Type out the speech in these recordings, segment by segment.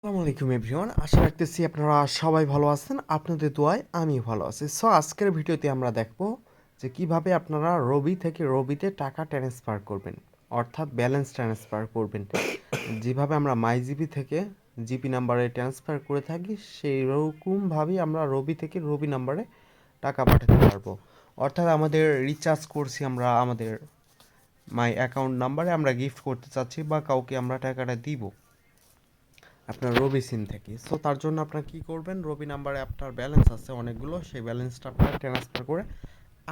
আসসালামু আলাইকুম, এভরিওয়ান। আশা রাখতেছি আপনারা সবাই ভালো আছেন। আপনাদের দোয়ায় আমি ভালো আছি। সো, আজকের ভিডিওতে আমরা দেখব যে কীভাবে আপনারা রবি থেকে রবিতে টাকা ট্রান্সফার করবেন, অর্থাৎ ব্যালেন্স ট্রান্সফার করবেন। যেভাবে আমরা মাই জিবি থেকে জিপি নাম্বারে ট্রান্সফার করে থাকি সেই রকমভাবেই আমরা রবি থেকে রবি নাম্বারে টাকা পাঠাতে পারব। অর্থাৎ আমাদের রিচার্জ করছি আমরা আমাদের মাই অ্যাকাউন্ট নাম্বারে আমরা গিফট করতে চাচ্ছি বা কাউকে আমরা টাকাটা দিব। আপনার রবি সিম থেকে। সো তার জন্য আপনার কি করবেন? রবি নাম্বারে আপনার ব্যালেন্স আছে অনেকগুলো। সেই ব্যালেন্সটা আপনারা ট্রান্সফার করে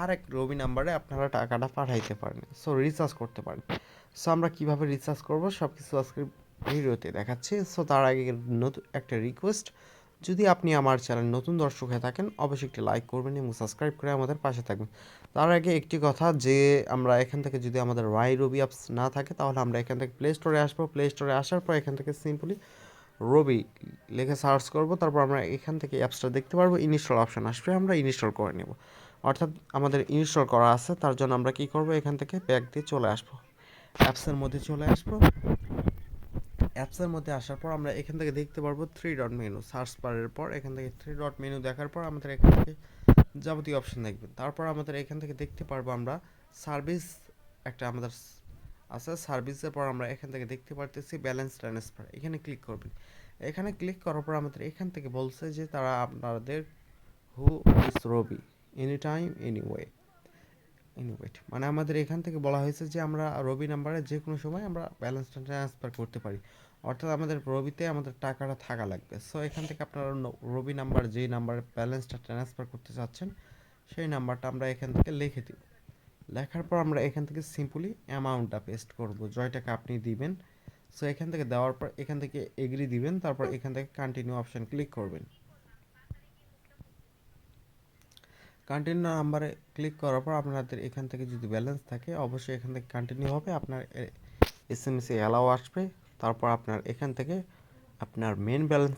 আরেক রবি নাম্বারে আপনারা টাকাটা পাঠাইতে পারেন। সো রিচার্জ করতে পারেন। সো আমরা কীভাবে রিচার্জ করব? সব কিছু আজকে ভিডিওতে দেখাচ্ছি। সো তার আগে নতুন একটা রিকোয়েস্ট যদি আপনি আমার চ্যানেল নতুন দর্শক হয়ে থাকেন, অবশ্যই একটি লাইক করবেন এবং সাবস্ক্রাইব করে আমাদের পাশে থাকবেন। তার আগে একটি কথা, যে আমরা এখান থেকে যদি আমাদের ওয়াই রবি অ্যাপস না থাকে, তাহলে আমরা এখান থেকে প্লে স্টোরে আসব। প্লে স্টোরে আসার পর এখান থেকে সিম্পলি রবি লিখে সার্চ করব, তারপর আমরা এখান থেকে অ্যাপসটা দেখতে পারব ইনস্টল অপশন আসবে, আমরা ইনস্টল করে নেব। অর্থাৎ আমাদের ইনস্টল করা আছে, তার জন্য আমরা কি করব, এখান থেকে ব্যাগ দিয়ে চলে আসব। অ্যাপসের মধ্যে চলে আসব। অ্যাপসের মধ্যে আসার পর আমরা এখান থেকে দেখতে পারব থ্রি ডট মেনু সার্চ বারের পর এখান থেকে থ্রি ডট মেনু দেখার পর আমাদের এখান থেকে যাবতীয় অপশন দেখবেন। তারপর আমাদের এখান থেকে দেখতে পারব আমরা সার্ভিস একটা আমাদের আছে সার্ভিসের পর আমরা এখান থেকে দেখতে পারতেছি ব্যালেন্স ট্রান্সফার এখানে ক্লিক করবেন। এখানে ক্লিক করার পর আমাদের এখান থেকে বলছে যে তারা আপনাদের who is Robi any time anyway anyway মানে আমাদের এখান থেকে বলা হয়েছে যে আমরা রবি নাম্বারে যে কোনো সময় আমরা ব্যালেন্সটা ট্রান্সফার করতে পারি। অর্থাৎ আমাদের রবিতে আমাদের টাকাটা থাকা লাগবে। সো এখান থেকে আপনারা রবি নাম্বার যেই নাম্বারে ব্যালেন্সটা ট্রান্সফার করতে চাচ্ছেন, সেই নাম্বারটা আমরা এখান থেকে লিখে দিব। লেখার পর আমরা এখান থেকে সিম্পলি অ্যামাউন্টটা পেস্ট করব। জয় টাকা আপনি দিবেন। সো এখান থেকে দেওয়ার পর এখান থেকে এগ্রি দিবেন, তারপর এখান থেকে কন্টিনিউ অপশন ক্লিক করবেন। কন্টিনিউ নাম্বারে ক্লিক করার পর আপনাদের এখান থেকে যদি ব্যালেন্স থাকে, অবশ্যই এখান থেকে কন্টিনিউ হবে। আপনার এস এম এসে অ্যালাও আসবে। তারপর আপনার এখান থেকে আপনার মেন ব্যালেন্স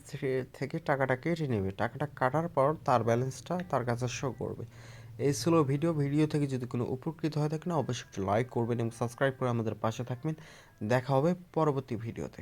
থেকে টাকাটা কেটে নেবে। টাকাটা কাটার পর তার ব্যালেন্সটা তার কাছে শো করবে। এই ছিল ভিডিও। ভিডিও থেকে যদি কোনো উপকৃত হয়ে থাকেন, অবশ্যই একটু লাইক করবেন এবং সাবস্ক্রাইব করে আমাদের পাশে থাকবেন। দেখা হবে পরবর্তী ভিডিওতে।